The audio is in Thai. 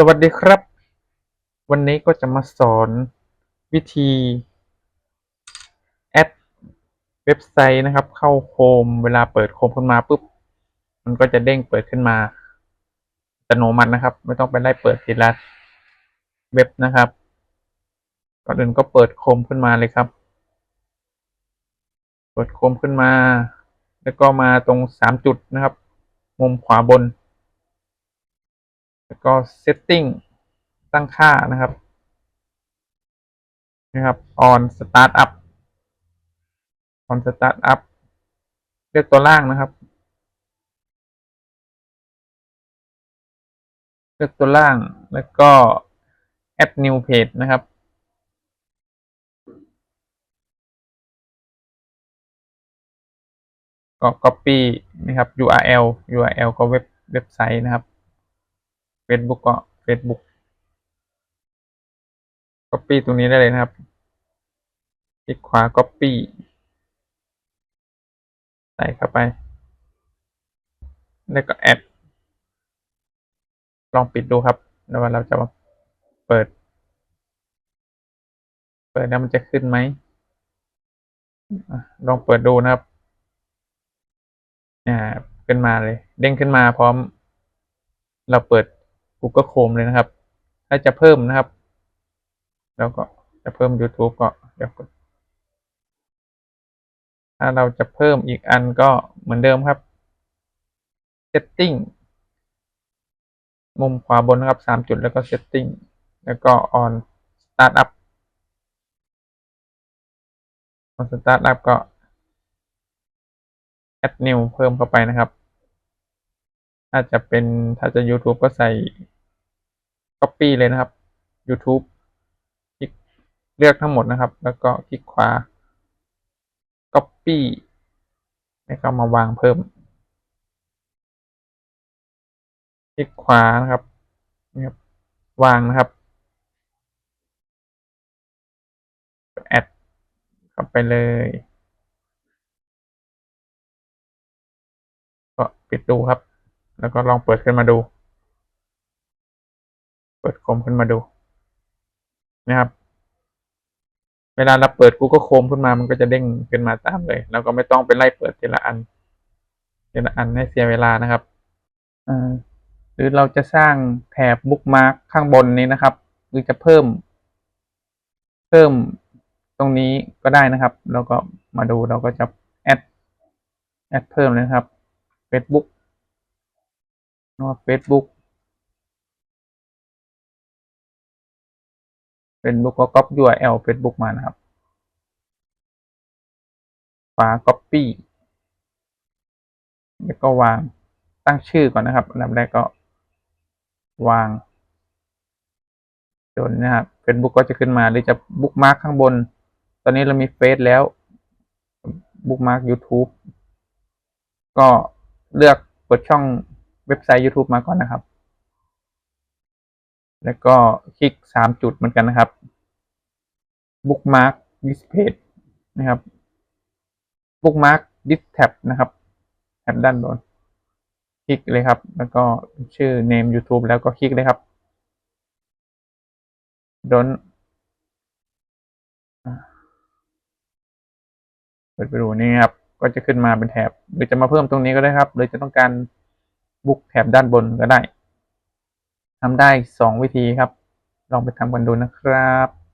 สวัสดีครับ วันนี้ก็จะมาสอนวิธีแอดเว็บไซต์นะครับ เข้าโคมเวลาเปิดโคมขึ้นมาปุ๊บ มันก็จะเด้งเปิดขึ้นมาอัตโนมัตินะครับ ไม่ต้องไปไล่เปิดทีละเว็บนะครับก่อนอื่นก็เปิดโคมขึ้นมาเลยครับ เปิดโคมขึ้นมา แล้วก็มาตรงสามจุดนะครับ มุมขวาบน แล้วก็ setting ตั้งค่านะครับ นะครับ on startup on startup เลือกตัวล่างนะครับ เลือกตัวล่างแล้วก็ add new page นะครับก็ copy นะครับ URL URL ก็เว็บเว็บไซต์นะครับ Facebook ก็ Facebook Copy ตรงนี้ได้เลยนะครับ คลิกขวา Copy ใส่เข้าไป แล้วก็ Add ลองปิดดูครับ แล้วว่าเราจะมาเปิด เปิดแล้วมันจะขึ้นไหม ลองเปิดดูนะครับอ่าขึ้นมาเลย เด้งขึ้นมาพร้อม เราเปิด Google Chrome เลยนะครับ ถ้าจะเพิ่มนะครับ แล้วก็จะเพิ่ม YouTube ก็เดี๋ยวกดถ้าเราจะเพิ่มอีกอันก็เหมือนเดิมครับ setting มุมขวาบนนะครับสามจุดแล้วก็ setting แล้วก็ on startup on startup ก็ add new เพิ่มเข้าไปนะครับ ถ้าจะเป็นถ้าจะ YouTube ก็ใส่ copy เลยนะครับ YouTube คลิกเลือกทั้งหมดนะครับ แล้วก็คลิกขวา copy แล้วก็มาวางเพิ่ม คลิกขวานะครับนี่ครับ วางนะครับแอดเข้าไปเลย ก็ปิดดูครับ แล้วก็ลองเปิดขึ้นมาดู เปิดโคมขึ้นมาดู นะครับ เวลาเราเปิด Google Chrome ขึ้นมา มันก็จะเด้งขึ้นมาตามเลย แล้วก็ไม่ต้องไปไล่เปิดทีละอัน ทีละอันให้เสียเวลานะครับอหรือเราจะสร้างแถบบุ๊กมาร์คข้างบนนี้นะครับ หรือจะเพิ่ม เพิ่มตรงนี้ก็ได้นะครับ แล้วก็มาดูเราก็จะแอด แอดเพิ่มเลยนะครับ Facebook ว่า Facebook Facebook ก็ copy URL Facebook มานะครับฝา copy แล้วก็วางตั้งชื่อก่อนนะครับอันดับแรกก็วางจนนะครับ Facebook ก็จะขึ้นมาหรือจะบุ๊กมาร์กข้างบน ตอนนี้เรามีเฟซแล้วบุ๊กมาร์ก YouTube ก็เลือกเปิดช่อง เว็บไซต์ YouTube มาก่อนนะครับ แล้วก็คลิกสามจุดเหมือนกันนะครับ bookmark this page นะครับ bookmark this tab นะครับแท็บด้านบนคลิกเลยครับ แล้วก็ชื่อ name YouTube แล้วก็คลิกเลยครับ don't เปิดไปดูนี่ครับ ก็จะขึ้นมาเป็นแถบหรือจะมาเพิ่มตรงนี้ก็ได้ครับ หรือจะต้องการ บุ๊กแถบด้านบนก็ได้ทำได้สองวิธีครับ ลองไปทำกันดูนะครับ